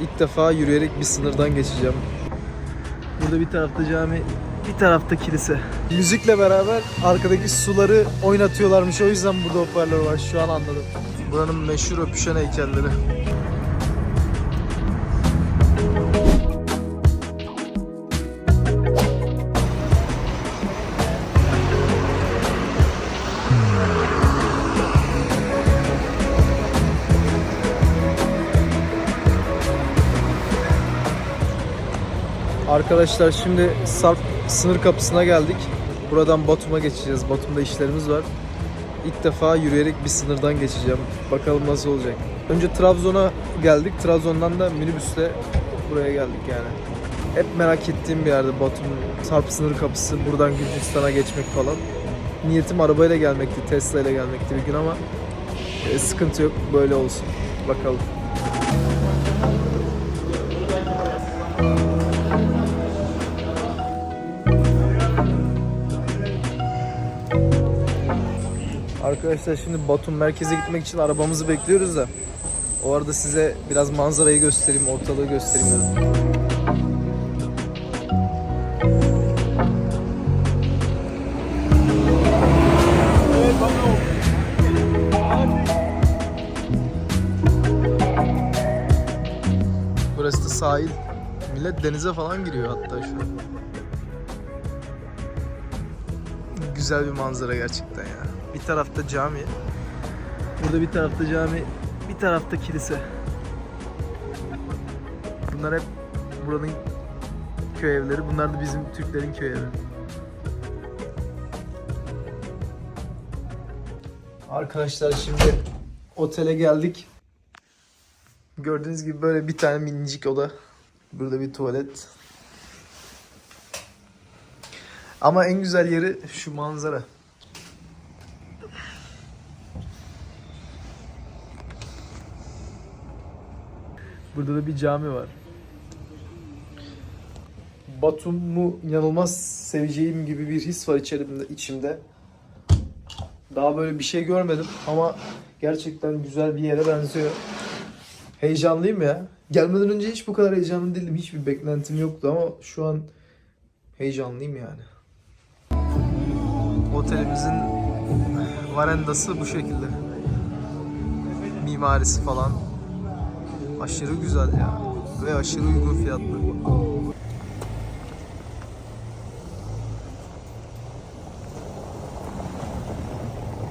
İlk defa yürüyerek bir sınırdan geçeceğim. Burada bir tarafta cami, bir tarafta kilise. Müzikle beraber arkadaki suları oynatıyorlarmış. O yüzden burada hoparlör var. Şu an anladım. Buranın meşhur öpüşen heykelleri. Arkadaşlar şimdi Sarp sınır kapısına geldik. Buradan Batum'a geçeceğiz. Batum'da işlerimiz var. İlk defa yürüyerek bir sınırdan geçeceğim. Bakalım nasıl olacak. Önce Trabzon'a geldik. Trabzon'dan da minibüsle buraya geldik yani. Hep merak ettiğim bir yerde Batum Sarp sınır kapısı. Buradan Gürcistan'a geçmek falan. Niyetim arabayla gelmekti, Tesla ile gelmekti bir gün ama e, sıkıntı yok. Böyle olsun. Bakalım. Arkadaşlar şimdi Batum merkeze gitmek için arabamızı bekliyoruz da o arada size biraz manzarayı göstereyim, ortalığı göstereyim dedim. Burası da sahil. Millet denize falan giriyor hatta şu an. Güzel bir manzara gerçekten. Bir tarafta cami. Burada bir tarafta cami, bir tarafta kilise. Bunlar hep buranın köy evleri. Bunlar da bizim Türklerin köy evi. Arkadaşlar şimdi otele geldik. Gördüğünüz gibi böyle bir tane minicik oda. Burada bir tuvalet. Ama en güzel yeri şu manzara. Burada da bir cami var. Batum'u inanılmaz seveceğim gibi bir his var içerimde, içimde. Daha böyle bir şey görmedim ama gerçekten güzel bir yere benziyor. Heyecanlıyım ya. Gelmeden önce hiç bu kadar heyecanlı değildim. Hiçbir beklentim yoktu ama şu an heyecanlıyım yani. Otelimizin varandası bu şekilde. Mimarisi falan. Aşırı güzel ya. Ve aşırı uygun fiyatlı.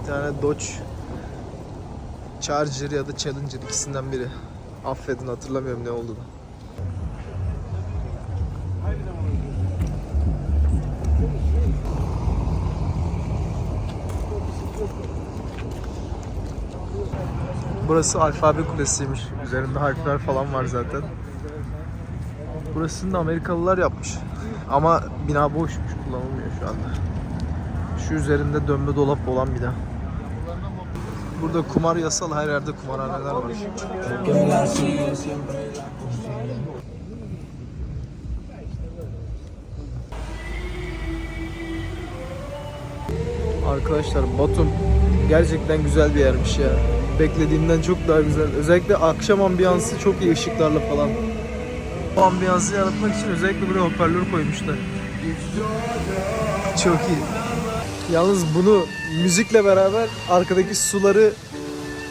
Bir tane Dodge Charger ya da Challenger ikisinden biri. Affedin hatırlamıyorum ne olduğunu. Burası alfabe kulesiymiş. Üzerinde harfler falan var zaten. Burasını da Amerikalılar yapmış. Ama bina boşmuş, kullanılmıyor şu anda. Şu üzerinde dönme dolap olan bina. Burada kumar yasal, her yerde kumarhaneler var. Arkadaşlar Batum gerçekten güzel bir yermiş ya. Beklediğimden çok daha güzel. Özellikle akşam ambiyansı çok iyi ışıklarla falan. Bu ambiyansı yaratmak için özellikle buraya hoparlör koymuşlar. Çok iyi. Yalnız bunu müzikle beraber arkadaki suları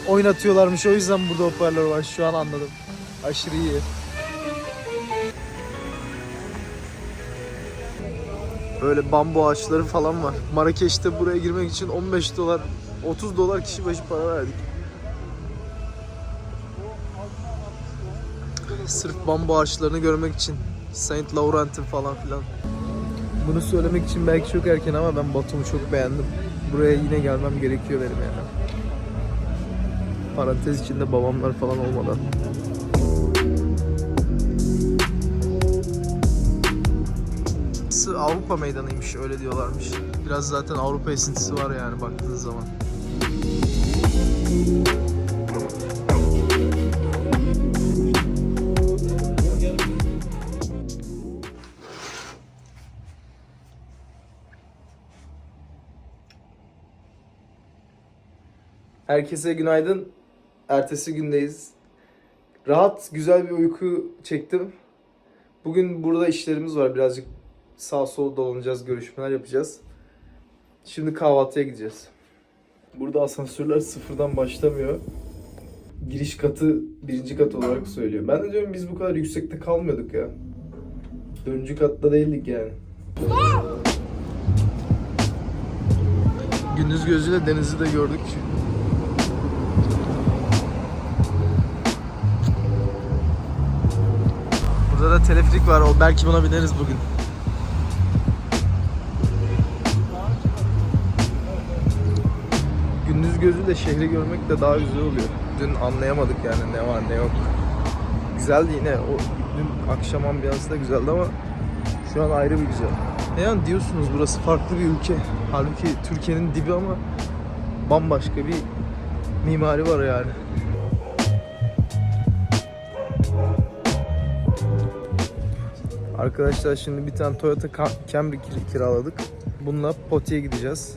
oynatıyorlarmış. O yüzden burada hoparlör var. Şu an anladım. Aşırı iyi. Böyle bambu ağaçları falan var. Marrakeş'te buraya girmek için 15 dolar, 30 dolar kişi başı para verdik. Sırf bambu ağaçlarını görmek için. Saint Laurent'in falan filan. Bunu söylemek için belki çok erken ama ben Batum'u çok beğendim. Buraya yine gelmem gerekiyor benim yani. Parantez içinde babamlar falan olmadan. Avrupa meydanıymış öyle diyorlarmış. Biraz zaten Avrupa esintisi var yani baktığın zaman. Herkese günaydın. Ertesi gündeyiz. Rahat, güzel bir uyku çektim. Bugün burada işlerimiz var. Birazcık sağ sol dolanacağız, görüşmeler yapacağız. Şimdi kahvaltıya gideceğiz. Burada asansörler sıfırdan başlamıyor. Giriş katı birinci kat olarak söylüyor. Ben de diyorum biz bu kadar yüksekte kalmıyorduk ya. Dördüncü katta değildik yani. Gündüz gözüyle denizi de gördük. Burada da teleferik var. O belki buna bineriz bugün. Gündüz gözüyle şehri görmek de daha güzel oluyor. Dün anlayamadık yani ne var ne yok. Güzeldi yine. O dün akşam ambiyansı da güzeldi ama şu an ayrı bir güzel. Yani diyorsunuz burası farklı bir ülke. Halbuki Türkiye'nin dibi ama bambaşka bir mimari var yani. Arkadaşlar şimdi bir tane Toyota Ca- Camry kir- kiraladık. Bununla Poti'ye gideceğiz.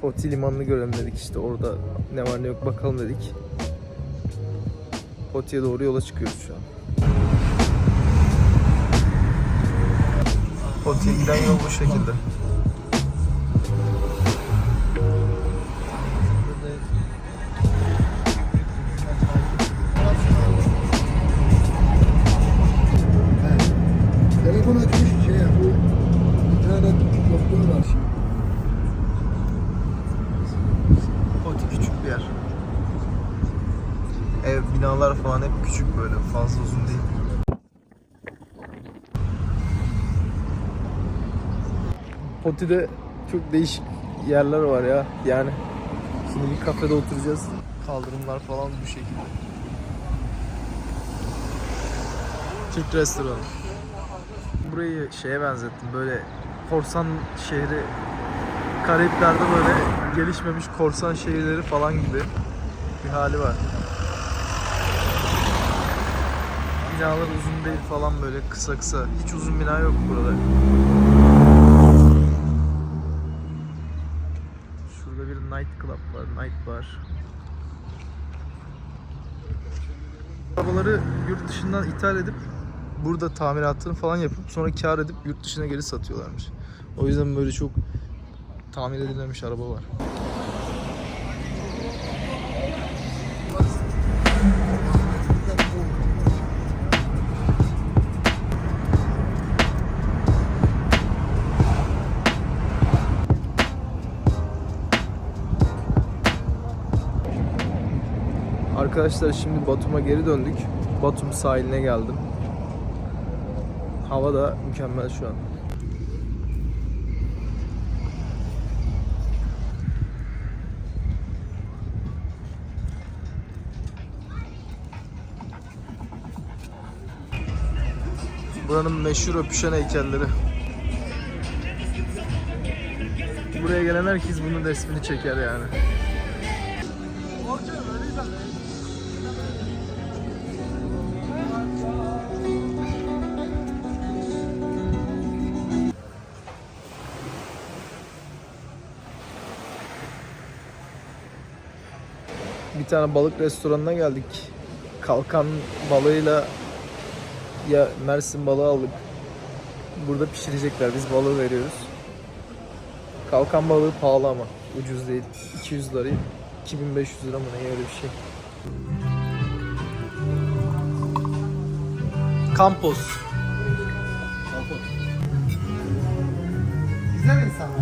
Poti limanını görelim dedik işte orada ne var ne yok bakalım dedik. Poti'ye doğru yola çıkıyoruz şu an. Poti'ye giden yol bu şekilde. Ev, binalar falan hep küçük böyle fazla uzun değil. Poti'de çok değişik yerler var ya. Yani şimdi bir kafede oturacağız. Kaldırımlar falan bu şekilde. Türk restoranı. Burayı şeye benzettim böyle korsan şehri Karayipler'de böyle gelişmemiş korsan şehirleri falan gibi bir hali var. Binalar uzun değil falan böyle kısa kısa. Hiç uzun bina yok burada. Şurada bir night club var, night bar. Arabaları yurt dışından ithal edip burada tamiratını falan yapıp sonra kar edip yurt dışına geri satıyorlarmış. O yüzden böyle çok tamir edilmemiş araba var. Arkadaşlar şimdi Batum'a geri döndük. Batum sahiline geldim. Hava da mükemmel şu an. Buranın meşhur öpüşen heykelleri. Buraya gelen herkes bunun resmini çeker yani. Bir tane balık restoranına geldik. Kalkan balığıyla ya Mersin balığı aldık. Burada pişirecekler. Biz balığı veriyoruz. Kalkan balığı pahalı ama ucuz değil. 200 lira, 2500 lira mı ne öyle bir şey. Kampos. Güzel insanlar.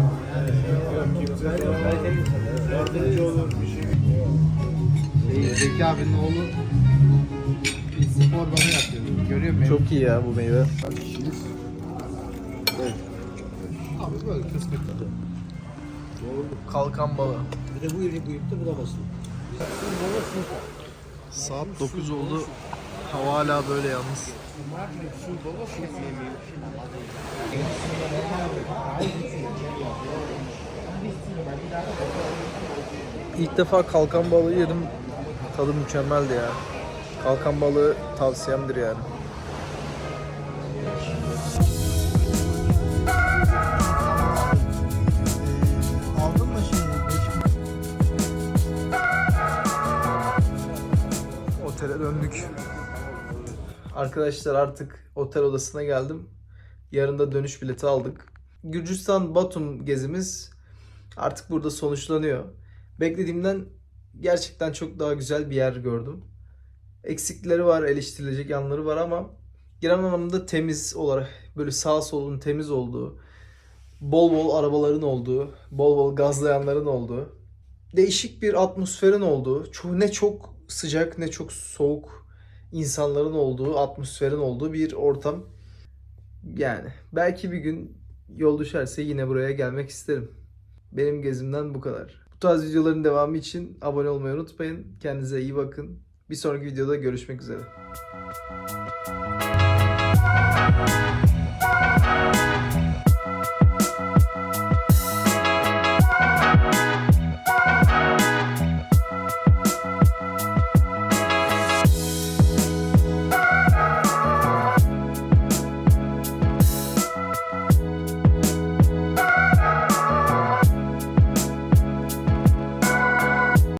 Şey, Zeki abinin oğlu bir spor bana yapıyor. Görüyor musun? Çok iyi ya bu meyve. Abi böyle kısmetli. Kalkan balığı. Bir de bu ürünü büyüttü bulamazsın. Saat 9 oldu. Hava hala böyle yalnız. İlk defa kalkan balığı yedim. Tadı mükemmeldi ya. Kalkan balığı tavsiyemdir yani. Otele döndük. Arkadaşlar artık otel odasına geldim. Yarın da dönüş bileti aldık. Gürcistan Batum gezimiz artık burada sonuçlanıyor. Beklediğimden gerçekten çok daha güzel bir yer gördüm. Eksikleri var, eleştirilecek yanları var ama genel anlamda temiz olarak böyle sağ solun temiz olduğu, bol bol arabaların olduğu, bol bol gazlayanların olduğu, değişik bir atmosferin olduğu, ne çok sıcak ne çok soğuk insanların olduğu, atmosferin olduğu bir ortam. Yani belki bir gün yol düşerse yine buraya gelmek isterim. Benim gezimden bu kadar. Tarz videoların devamı için abone olmayı unutmayın. Kendinize iyi bakın. Bir sonraki videoda görüşmek üzere.